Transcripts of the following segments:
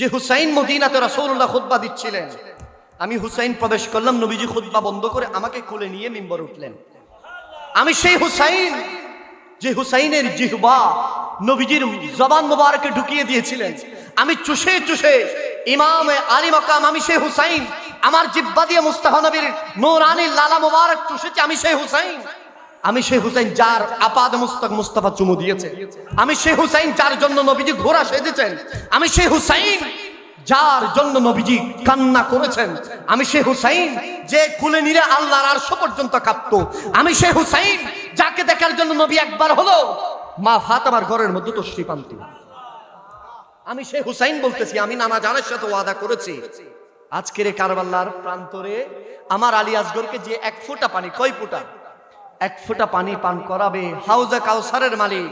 যে হুসাইন মদিনাতে রসৌল্লাহ খুদ্া দিচ্ছিলেন। আমি হুসাইন প্রবেশ করলাম, নবীজি খুদ্া বন্ধ করে আমাকে কোলে নিয়ে মিম্বর উঠলেন। আমি সেই হুসাইন, যে হুসাইনের জিহবা নবীজির জবান মোবারকে ঢুকিয়ে দিয়েছিলেন। আমি চুষে চুষে ইমাম আলী মকাম, আমি সেই হুসাইন, আমার জিব্বা দিয়ে মুস্তাফা নবীর নোরানি লালা মোবারক চুষেছি, আমি সেই হুসাইন। আমি সেই হুসাইন যার আপাদ মুস্তাক মুস্তাফা চুমু দিয়েছে। আমি সেই হুসাইন যার জন্য নবীজি ঘোড়া সেজেছেন। আমি সেই হুসাইন যার জন্য নবীজি কান্না করেছেন। আমি সে হুসাইন যে কুলে নিরে আল্লাহর আরশ পর্যন্ত কাঁপতো। আমি সে হুসাইন যাকে দেখার জন্য নবী একবার হলো মা ফাতেমার ঘরের মধ্যে তো শ্রীপান্তি আমি সে হুসাইন বলতেছি, আমি নানা জানের সাথে ওয়াদা করেছি। আজকের কারবাল্লার প্রান্তরে আমার আলী আসগরকে যে এক ফোঁটা পানি, কয় ফোঁটা? এক ফোঁটা পানি পান করাবে হাউজে কাউসারের মালিক,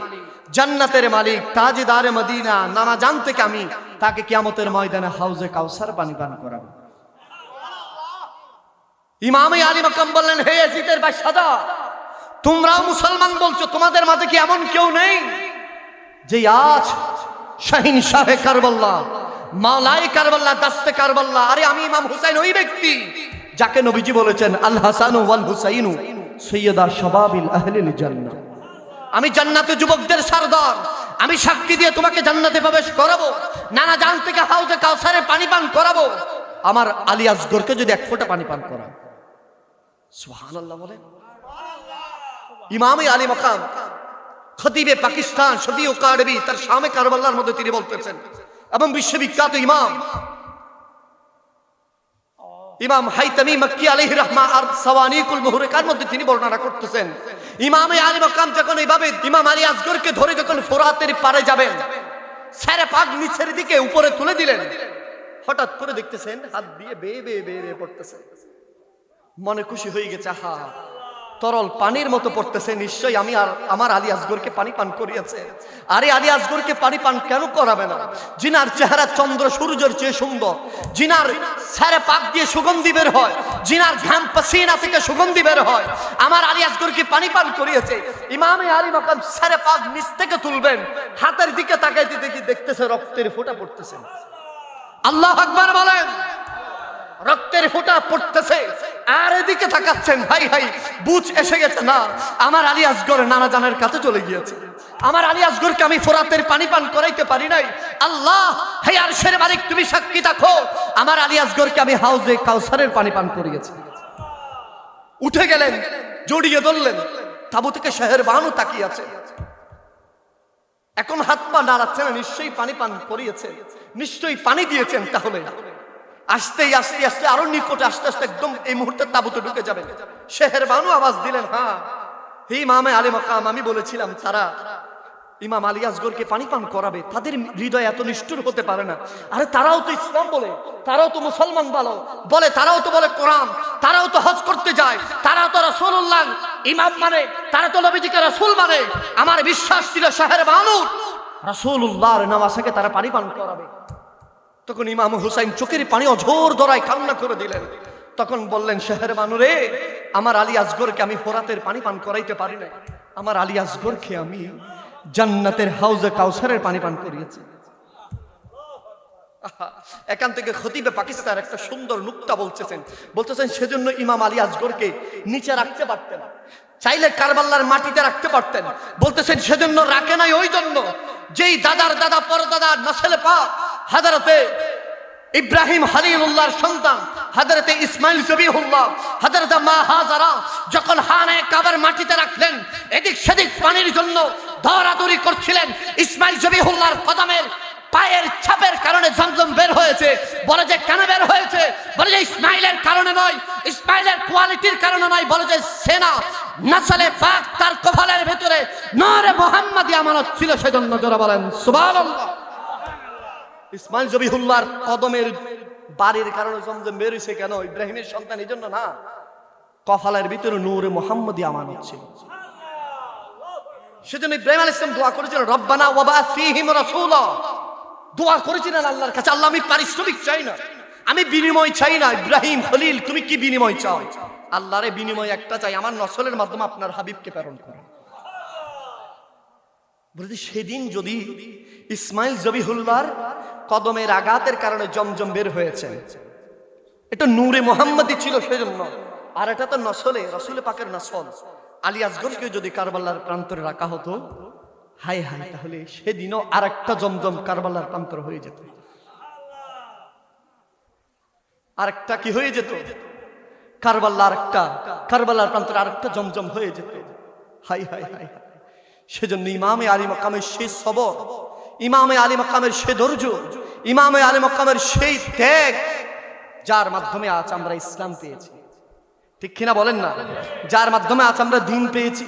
জান্নাতের মালিক, তাজদারে মদিনা নানা জান থেকে আমি তাকে কিয়ামতের ময়দানে হাউজে কাউসার পানি পান করাবো। ইমামে আলী মাকাম বললেন, হে ইয়াজিদের বাদশাহ, তোমরাও মুসলমান বলছো, তোমাদের মাঝে কি এমন কেউ নেই যে আজ শাহিন শাহে কারবাল্লা, মাওলাই কারবাল্লা, দাস্তে কারবাল্লা, আরে আমি ইমাম হুসাইন ওই ব্যক্তি যাকে নবীজি বলেছেন, আল হাসান ওয়াল হুসাইনু। সৈয়দা শবাবিল আহলিল জান্নাহ। আমি জান্নাতে যুবকদের সারদার। আমি সাক্ষী দিয়ে তোমাকে জান্নাতে প্রবেশ করাবো। নানা জান থেকে হাউজে কাউসারে পানি পান করাবো। আমার আলী আসগরকে যদি এক ফোঁটা পানি পান করা সুবহানাল্লাহ বলে ইমামে আলী মকাম, খতিবে পাকিস্তান, শফিউ কারবি, তার শামে কারবাল্লার মধ্যে তিনি বলতেছেন। এবং বিশ্ববিখ্যাত ইমাম ইমাম হাইতামি মক্কি আলহ রহমা আর সাওয়ানিকুল মুহরিকার মধ্যে তিনি বর্ণনা করতেছেন? ইমামে আলী মকাম যখন এইভাবে ইমাম আলী আসগরকে ধরে যখন ফোরাতের পারে যাবেন, স্যারে পাক নিচের দিকে উপরে তুলে দিলেন। হঠাৎ করে দেখতেছেন, হাত দিয়ে বে বে বে বে পড়তেছে। মনে খুশি হয়ে গেছে হা তরল পানির মতো পড়তেছে, নিশ্চয়ই আমি আর আমার আলী আসগরকে পানি পান করিয়েছে। আরে আলী আসগরকে পানি পান কেন করাবে না? জিনার চেহারা চন্দ্র, সূর্যের চেয়ে সুন্দর। জিনার স্যারে পাক দিয়ে সুগন্ধি বের হয়। জিনার ঘাম পাসিনা থেকে সুগন্ধি বের হয়। আমার আলী আসগরকে পানি পান করিয়েছে। ইমামে আলী মাকাম স্যারে পাক নিচ থেকে তুলবেন। হাতের দিকে তাকাইতে দেখি দেখতেছে রক্তের ফোঁটা পড়তেছে। আল্লাহ আকবার বলেন। রক্তের ফোঁটা পড়তেছে। আর এদিকে তাকাচ্ছেন, ভাই ভাই, বুঝ এসে গেছে না, আমার আলী আসগর নানা জানের কাছে চলে গিয়েছে। আমার আলী আসগরকে আমি ফোরাতের পানি পান করাইতে পারি নাই। আল্লাহ, হে আর শের মালিক, তুমি সাক্ষী দেখো আমার আলী আসগরকে আমি হাউজে কাউসারের পানি পান করিয়েছি। উঠে গেলেন, জড়িয়ে ধরলেন, তাবু থেকে শহর বাহানু তাকিয়ে আছে। এখন হাত পা নাড়াচ্ছে না নিশ্চয়ই পানি পান করিয়েছেন। নিশ্চয়ই পানি দিয়েছেন তাহলে। আসতেই আস্তে আস্তে, আরও নিকটে আস্তে আস্তে একদম এই মুহূর্তে তাবুতে ঢুকে যাবেন শেহের বানু আওয়াজ দিলেন হ্যাঁ হে ইমামে আলী মকাম, আমি বলেছিলাম, তারা ইমাম আলী আসগরকে পানি পান করাবে, তাদের হৃদয় এত নিষ্ঠুর হতে পারে না। আরে তারাও তো ইসলাম বলে, তারাও তো মুসলমান বলো, বলে, তারাও তো বলে কোরআন, তারাও তো হজ করতে যায় তারাও তো রসুল্লাহ ইমাম মানে তারা তো নবীজিকে রসুল মানে। আমার বিশ্বাস ছিল শাহের বানুর রসুল্লাহর নামাজকে তারা পানি পান করাবে। তখন ইমাম হুসাইন চোখের পানি অঝোর ধরায় কান্না করে দিলেন। তখন বললেন শেহের মানুরে, আমার আলী আসগরকে আমি ফোরাতের পানি পান করাইতে পারি না আমার আলী আসগরকে আমি জান্নাতের হাউজে কাউসারের পানি পান করিয়েছি। এখান থেকে খতিবে পাকিস্তান একটা সুন্দর নুক্তা বলতেছেন। বলতেছেন, সেজন্য ইমাম আলী আসগরকে নিচে রাখতে পারতেন, চাইলে কারবাল্লার মাটিতে রাখতে পারতেন। বলতেছেন, সেজন্য রাখে নাই ওই জন্য, যেই দাদার দাদা পরদাদা নসেলে পা হাজারতে ইব্রাহিম হালিউল্লাহর সন্তান, হাজরতে ইসমাইল জবিহুল্লাহ, হাজরতে মা হাজারা যখন হানে কাবার মাটিতে রাখলেন, এদিক সেদিক পানির জন্য দৌড়াদৌড়ি করছিলেন, ইসমাইল জবিহুল্লাহর কদমের পায়ের ছাপের কারণে জমজম বের হয়েছে। বলে যে, কেন বের হয়েছে? বলে যে, ইসমাইলের কারণে নয়, ইসমাইলের কোয়ালিটির কারণে নয়, বলে যে, সেনা নাসালে পাক তার কপালের ভেতরে নরে মোহাম্মদী আমানত ছিল, সেজন্য যারা বলেন, সুবহানাল্লাহ। ইসমাইল জবিহুল্লাহর কদমের বাড়ির কারণে জমজম বেরিয়েছে কেন? ইব্রাহিমের সন্তান এই জন্য না। কফালের ভিতরে নূরে মোহাম্মদী আমানত ছিল। সেজন্য ইব্রাহিম আলাইহিস সালাম দোয়া করেছিলেন, রব্বানা ওয়াবা ফীহিম রাসূলা। দোয়া করেছিলেন আল্লাহর কাছে, আল্লাহ, আমি পারিশ্রমিক চাই না। আমি বিনিময় চাই না। ইব্রাহিম খলিল, তুমি কি বিনিময় চাও? আল্লাহরে বিনিময় একটা চাই, আমার নসলের মাধ্যমে আপনার হাবিবকে প্রেরণ বলতে সেদিন যদি ইসমাইল জবিহুল্লাহর কদমের আঘাতের কারণে জমজম বের হয়েছে। এটা নূরে মোহাম্মদই ছিল সেজন্য। আর এটা তো নসলে, রসুল পাকের নসল। আলী আসগরকে যদি কারবাল্লার প্রান্তরে রাখা হতো হাই হাই তাহলে সেদিনও আর একটা জমজম কারবাল্লার প্রান্তর হয়ে যেত। আরেকটা কি হয়ে যেত? কারবাল্লা আরেকটা কারবাল্লার প্রান্তরে আরেকটা জমজম হয়ে যেত। হাই হাই হাই হাই সেজন্য ইমামে আলী মকামের সেই সবর ইমামে আলী মকামের সে ধৈর্য, ইমামে আলী মকামের সেই ত্যাগ, যার মাধ্যমে আজ আমরা ইসলাম পেয়েছি। ঠিক কিনা বলেন না? যার মাধ্যমে আজ আমরা দিন পেয়েছি,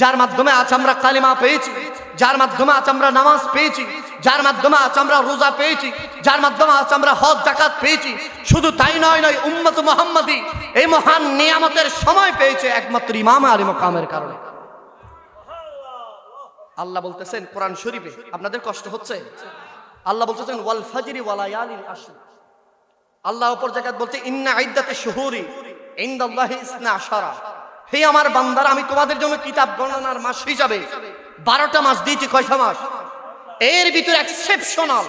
যার মাধ্যমে আজ আমরা কালিমা পেয়েছি, যার মাধ্যমে আজ আমরা নামাজ পেয়েছি, যার মাধ্যমে আজ আমরা রোজা পেয়েছি, যার মাধ্যমে আজ আমরা হজ জাকাত পেয়েছি, শুধু তাই নয় নয়, উম্মত মোহাম্মদী এই মহান নিয়ামতের সময় পেয়েছে একমাত্র ইমাম আলী মকামের কারণে। আল্লাহ বলতেছেন কোরআন শরীফে। আপনাদের কষ্ট হচ্ছে? আল্লাহ বলতেছেন, ওয়াল ফাজরি ওয়ালায়ালিল আশর আল্লাহ অপর জায়গায় বলছে, ইন্না আইদ্দাতে শুহুরি ইনদাল্লাহি ইসনা আশারা। হে আমার বান্দারা, আমি তোমাদের জন্য কিতাব গণনার মাস হিসাবে বারোটা মাস দিয়েছি, কয়টা মাস? এর ভিতরে এক্সেপশনাল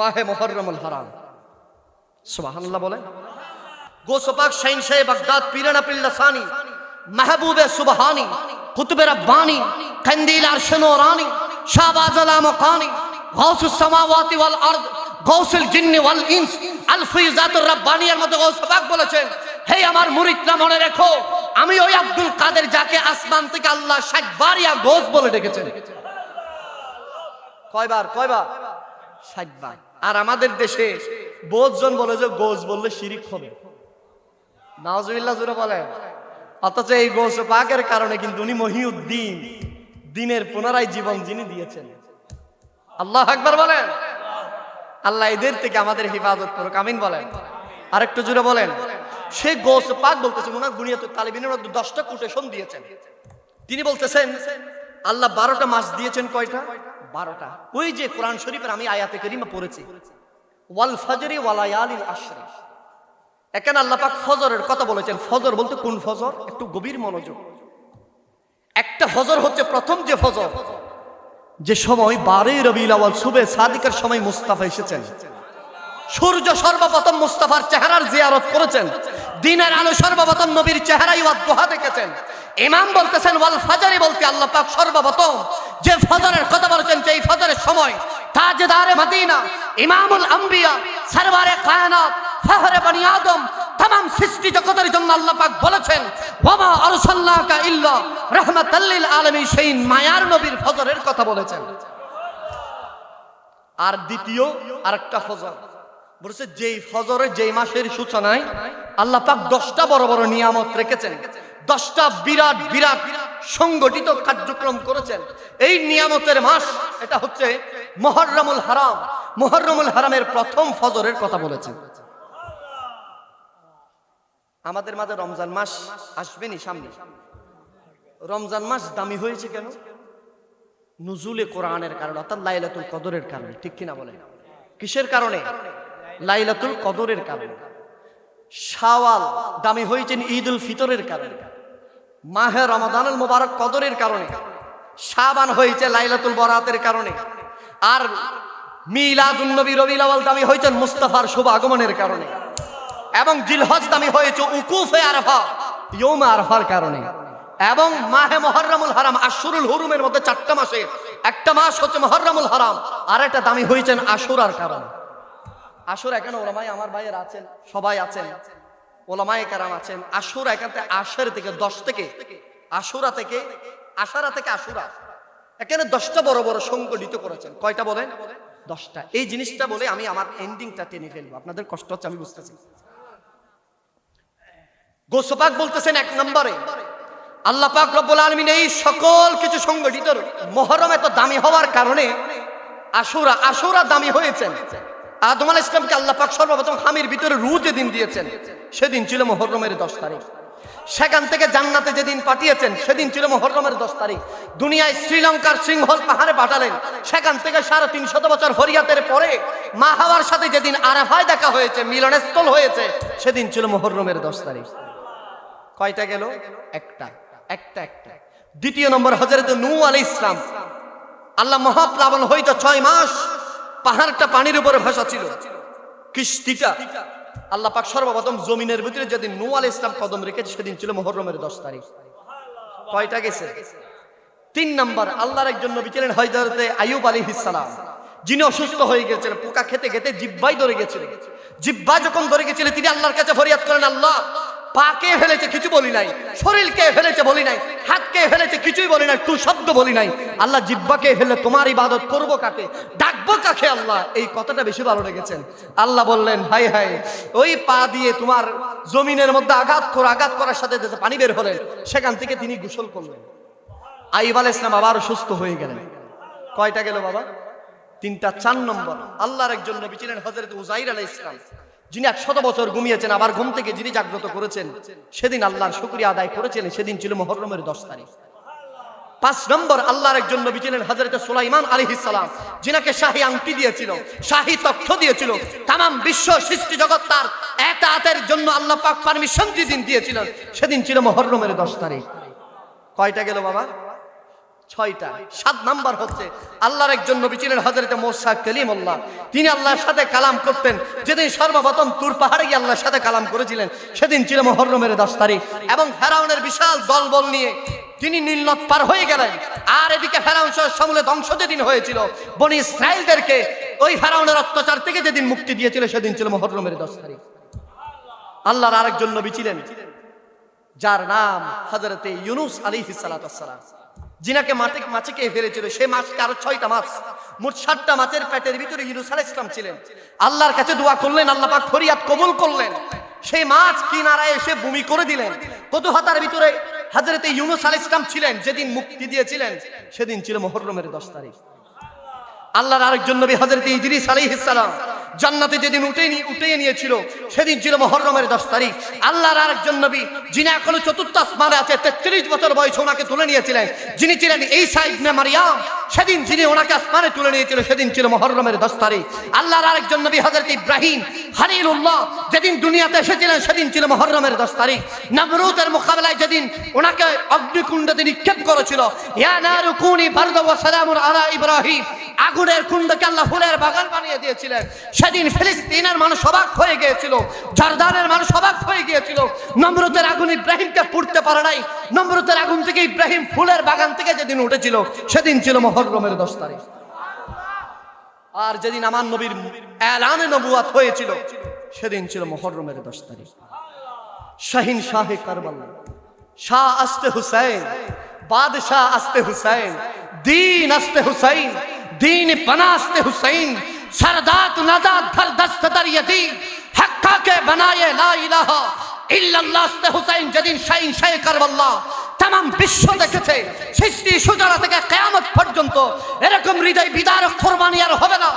মাহে মোহররমুল হারাম। সুবহানাল্লাহ বলে গোসপাক শাইন শাহে বাগদাদ, পিরানা পিল্লাসানি মাহবুবে সুবহানি কুতুবে রব্বানি কন্দিল আরশ নূরানি শাহবাজ আলামকানি গাউসুস সামাওয়াতি ওয়াল গৌসুল জিন্নি ওয়াল ইনস আল গৌসপাক বলেছেন, হে আমার মুরিদরা, মনে রেখো, আমি ওই আব্দুল কাদের যাকে আসমান থেকে আল্লাহ ইয়া গোস বলে ডেকেছেন। কয়বার কয়বার? ষাটবার আর আমাদের দেশে বোধজন বলে যে গোস বললে শিরিক হবে। নাওজুবিল্লাহ জুড়ে বলে অথচ এই গোস পাকের কারণে কিন্তু উনি মহিউদ্দিন, দিনের পুনরায় জীবন যিনি দিয়েছেন। আল্লাহ আকবার বলেন। আল্লাহ এদের থেকে আমাদের হেফাজত করুক, আমিন বলেন। আরেকটু জুড়ে বলেন। সে গোস পাক বলতেছে ওনার বুনিয়াত তালিবিনের মধ্যে দশটা কোটেশন দিয়েছেন। তিনি বলতেছেন, আল্লাহ বারোটা মাস দিয়েছেন কয়টা? বারোটা। ওই যে কোরআন শরীফের আমি আয়াতে করিমা পড়েছি। ওয়াল ফজরি ওয়ালায়ালিল আশরি। এখানে আল্লাহ পাক ফজরের কথা বলেছেন, ফজর বলতে কোন ফজর? একটু গভীর মনোযোগ। একটা ফজর হচ্ছে প্রথম যে ফজর, যে সময় বারে রবি আওয়াল সুবে সাদিকের সময় মুস্তাফা এসেছেন। সূর্য সর্বপ্রথম মুস্তাফার চেহারার জিয়ারত করেছেন। দিনের আলো সর্বপ্রথম নবীর চেহারাই ওয়াদ্দোহা দেখেছেন। ইমাম বলতেছেন, ওয়াল ফাজারি বলতে আল্লাহ পাক সর্বপ্রথম যে ফজরের কথা বলেছেন এই ফজরের সময় তাজদারে মদিনা, ইমামুল আম্বিয়া, সরওয়ারে কায়নাত ফাহরে বনি আদম তাম সৃষ্টি জগতের জন্য আল্লাহ পাক বলেছেন, ওয়ামা আরসালনাকা ইল্লা রাহমাতাল লিল আলামিন সেই মায়ার নবীর ফজরের কথা বলেছেন। আর দ্বিতীয়, আরেকটা ফজর। বলছে, যেই ফজরে যেই মাসের সূচনায় আল্লাহ পাক দশটা বড় বড় নিয়ামত রেখেছেন, দশটা বিরাট বিরাট সংগঠিত কার্যক্রম করেছেন। এই নিয়ামতের মাস, এটা হচ্ছে মহররমুল হারাম। মহররমুল হারামের প্রথম ফজরের কথা বলেছেন। আমাদের মাঝে রমজান মাস আসবেনি সামনে। রমজান মাস দামি হয়েছে কেন? নুজুলে কোরআনের কারণে, অর্থাৎ লাইলাতুল কদরের কারণে। ঠিক কিনা বলেন? কিসের কারণে? লাইলাতুল কদরের কারণে। শাওয়াল দামি হয়েছেন ঈদ উল ফিতরের কারণে। মাহে রমাদানুল মোবারক কদরের কারণে। শাবান হয়েছে লাইলাতুল বরাতের কারণে। আর মিলাদুন নবী রবিউল আউয়াল দামি হয়েছেন মুস্তাফার শুভ আগমনের কারণে। এবং জিলহজ দামি হয়েছে উকুফে আরফা। ইয়ৌমে আরফার কারণে। এবং মাহে মহররমুল হারাম আশুরুল হুরুমের মধ্যে চারটা মাসে। একটা মাস হচ্ছে মহররমুল হারাম আর একটা দামি হয়েছেন আশুরার কারণে। আশুর এখানে ওলামাই আমার ভাইয়ের আছেন সবাই আছেন ওলামাই কারাম আছেন। আশুর এখান থেকে আশের থেকে দশ থেকে আশুরা থেকে আশারা থেকে আশুরা। এখানে দশটা বড় বড় সংগঠিত করেছেন। কয়টা বলেন? দশটা। এই জিনিসটা বলে আমি আমার এন্ডিংটা টেনে ফেলব। আপনাদের কষ্ট হচ্ছে আমি বুঝতেছি। গোসপাক বলতেছেন এক নম্বরে, আল্লাহ পাক রব্বুল আলমিন এই সকল কিছু সংগঠিত মহরম এত দামি হওয়ার কারণে আশুরা আশুরা দামি হয়েছেন। আদম আল ইসলামকে আল্লাহ পাক সর্বপ্রথম হামির ভিতরে রু যেদিন দিয়েছেন, সেদিন ছিল মহরমের দশ তারিখ। সেখান থেকে জান্নাতে যেদিন পাঠিয়েছেন, সেদিন ছিল মহরমের দশ তারিখ। দুনিয়ায় শ্রীলঙ্কার সিংহল পাহাড়ে পাঠালেন। সেখান থেকে সাড়ে তিনশত বছর হরিয়াতের পরে মা হাওয়ার সাথে যেদিন আরাফায় দেখা হয়েছে, মিলনস্থল হয়েছে, সেদিন ছিল মহরমের দশ তারিখ। কয়টা গেল? একটা। একটা একটা। দ্বিতীয় নম্বর হজরত নূ আলী ইসলাম আল্লাহ মহাপ্লাবন হইতো ছয় মাস পাহাড়টা পানির উপরে ভাসা ছিল। কিস্তিটা আল্লাহ পাক সর্বপ্রথম জমিনের ভিতরে যেদিন নু আল ইসলাম কদম রেখেছে, সেদিন ছিল মহরমের দশ তারিখ। কয়টা গেছে? তিন নম্বর, আল্লাহর একজন নবী ছিলেন হয়দারতে আইয়ুব আলী ইসালাম যিনি অসুস্থ হয়ে গেছিলেন, পোকা খেতে খেতে জিব্বাই ধরে গেছিলেন। জিব্বা যখন ধরে গেছিলেন, তিনি আল্লাহর কাছে ফরিয়াদ করেন, আল্লাহ পা কে ফেলেছে কিছু বলি নাই, শরীর কে ফেলেছে বলি নাই, হাত কে ফেলেছে কিছুই বলি নাই, টু শব্দ বলি নাই। আল্লাহ জিব্বা কে ফেলে তোমার ইবাদত করব কাকে, ডাকবো কাকে আল্লাহ? এই কথাটা বেশি ভালো লেগেছেন আল্লাহ বললেন হাই হাই ওই পা দিয়ে তোমার জমিনের মধ্যে আঘাত করে, আঘাত করার সাথে পানি বের হলেন, সেখান থেকে তিনি গোসল করলেন। আইব আল ইসলাম আবার সুস্থ হয়ে গেলেন। কয়টা গেল বাবা? তিনটা, চার নম্বর। আল্লাহর একজন নবী ছিলেন হজরত উজাইর আলাহ ইসলাম যিনি একশত বছর ঘুমিয়েছেন, আবার ঘুম থেকে যিনি জাগ্রত করেছেন, সেদিন আল্লাহর শুক্রিয়া আদায় করেছেন, সেদিন ছিল মহরমের দশ তারিখ। পাঁচ নম্বর আল্লাহর একজন নবী ছিলেন হজরত সুলাইমান আলাইহিস সালাম, যিনাকে শাহী আংটি দিয়েছিল, শাহী তথ্য দিয়েছিল তাম বিশ্ব সৃষ্টি জগৎ তার এতাতের জন্য আল্লাহ পাক পারমিশন যেদিন দিয়েছিলেন, সেদিন ছিল মহরমের দশ তারিখ। কয়টা গেল বাবা? ছয়টা, সাত নাম্বার হচ্ছে আল্লাহর একজন নবী ছিলেন হজরত মোসা কলিমুল্লাহ। তিনি আল্লাহর সাথে কালাম করতেন। যেদিন সর্বপ্রথম তুর পাহাড়ে গিয়ে আল্লাহর সাথে কালাম করেছিলেন, সেদিন ছিল মহরমের দশ তারিখ এবং ফেরাউনের বিশাল দলবল নিয়ে তিনি নীলনদ পার হয়ে গেলেন। আর এদিকে ফেরাউন সমূলে ধ্বংস যেদিন হয়েছিল, বনি ইসরায়েলদেরকে ওই ফেরাউনের অত্যাচার থেকে যেদিন মুক্তি দিয়েছিল, সেদিন ছিল মহরমের দশ তারিখ। আল্লাহর আরেকজন নবী ছিলেন, যার নাম হজরতে ইউনুস আলী সালাম। যিনাকে মাঠে মাছে কে ফেলেছিল। সে মাছকে আরও ছয়টা মাছ, মোট ষাটটা মাছের পেটের ভিতরে ইউনুস আলাহ ইসলাম ছিলেন। আল্লাহর কাছে দোয়া করলেন, আল্লাহ ফরিয়াদ কবুল করলেন। সেই মাছ কিনারায় এসে ভূমি করে দিলেন। কত হাতার ভিতরে হাজরতে ইউনুস আলাহ ইসলাম ছিলেন, যেদিন মুক্তি দিয়েছিলেন, সেদিন ছিল মোহরমের দশ তারিখ। আল্লাহর আরেকজন নবী হজরত ইদ্রিস আলাইহিস সালাম। জান্নাতে যেদিন উঠে নিয়ে উঠে নিয়েছিল, সেদিন ছিল মহরমের দশ তারিখ। আল্লাহর আরেকজন নবী, যিনি এখনও চতুর্থ আসমানে আছে, তেত্রিশ বছর বয়সে ওনাকে তুলে নিয়েছিলেন। যিনি ছিলেন এই সাইড নে মারিয়াম, সেদিন যিনি ওনাকে আসমানে তুলে নিয়েছিল, সেদিন ছিল মহরমের দশ তারিখ। আল্লাহর আরেকজন নবী হজরত ইব্রাহিম হারিলুল্লাহ যেদিন দুনিয়াতে এসেছিলেন, সেদিন ছিল মহরমের দশ তারিখ। নমরুদের মোকাবেলায় যেদিন ওনাকে অগ্নিকুণ্ডতে নিক্ষেপ করেছিল, ইয়া নারু কুনি বারদ ওয়া সালামুন আলা ইব্রাহিম, আগুনের কুণ্ডকে আল্লাহ ফুলের বাগান বানিয়ে দিয়েছিলেন। সেদিন ফিলিস্তিনের মানুষ অবাক হয়ে গিয়েছিল, জর্দানের মানুষ অবাক হয়ে গিয়েছিল। নমরুদের আগুন ইব্রাহিমকে পুড়তে পারে নাই। নমরুদের আগুন থেকে ইব্রাহিম ফুলের বাগান থেকে যেদিন উঠেছিল, সেদিন ছিল মহরমের দশ তারিখ। আর যেদিন আমার নবীর এলানে নবুয়াত হয়েছিল, সেদিন ছিল মহরমের দশ তারিখ। শাহিন শাহে কারবাল্লা শাহ আস্তে হুসাইন, বাদশাহ আস্তে হুসাইন, দিন আস্তে হুসাইন, দিন পনাস্তে হুসাইন सरदात नदात धर दस्त दर यतीम हक्का के बनाए ला इलाहा ইল্লাল্লাহ আস্তে হুসাইন যেদিন শাইন শাহ কারবাল্লাহ তাম বিশ্ব দেখেছে সৃষ্টি সুজরা থেকে কেয়ামত পর্যন্ত এরকম হৃদয় বিদারক কোরবানি আর হবে না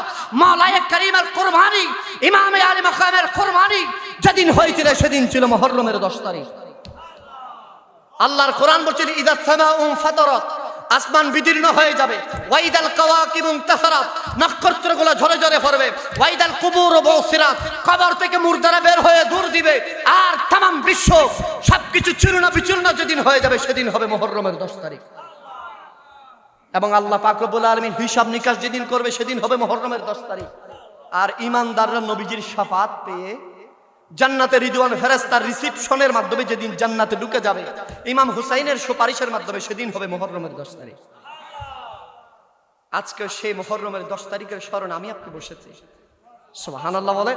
মালায়ে করিমের কোরবানি ইমামে আলী মাকামের কোরবানি যেদিন হয়েছিল সেদিন ছিল মহরমের দশ তারিখ আল্লাহর কোরআন বলছেন ইদা সামা উম ফাতরত আসমান বিদীর্ণ হয়ে যাবে। ওয়াইদাল কাওয়াকিব তাসারাত নক্ষত্রগুলো ঝরে ঝরে পড়বে। ওয়াইদাল কুবুর ও বসিরাত কবর থেকে মুর্দারা বের হয়ে দূর দিবে। আর তাম বিশ্ব সবকিছু চূর্ণ বিচূর্ণ যেদিন হয়ে যাবে, সেদিন হবে মুহররমের 10 তারিখ। এবং আল্লাহ পাক রব্বুল আলামিন হিসাব নিকাশ যেদিন করবে, সেদিন হবে মুহররমের 10 তারিখ। আর ইমানদাররা নবীজির শাফাত পেয়ে জান্নাতে রিদুয়ান ফেরেস্তার রিসিপশনের মাধ্যমে যেদিন জান্নাতে ঢুকে যাবে, ইমাম হুসাইনের সুপারিশের মাধ্যমে সেদিন হবে মহরমের দশ তারিখ। আজকে সেই মহরমের দশ তারিখের স্মরণ আমি আপনি বসেছি। সোহান আল্লাহ বলে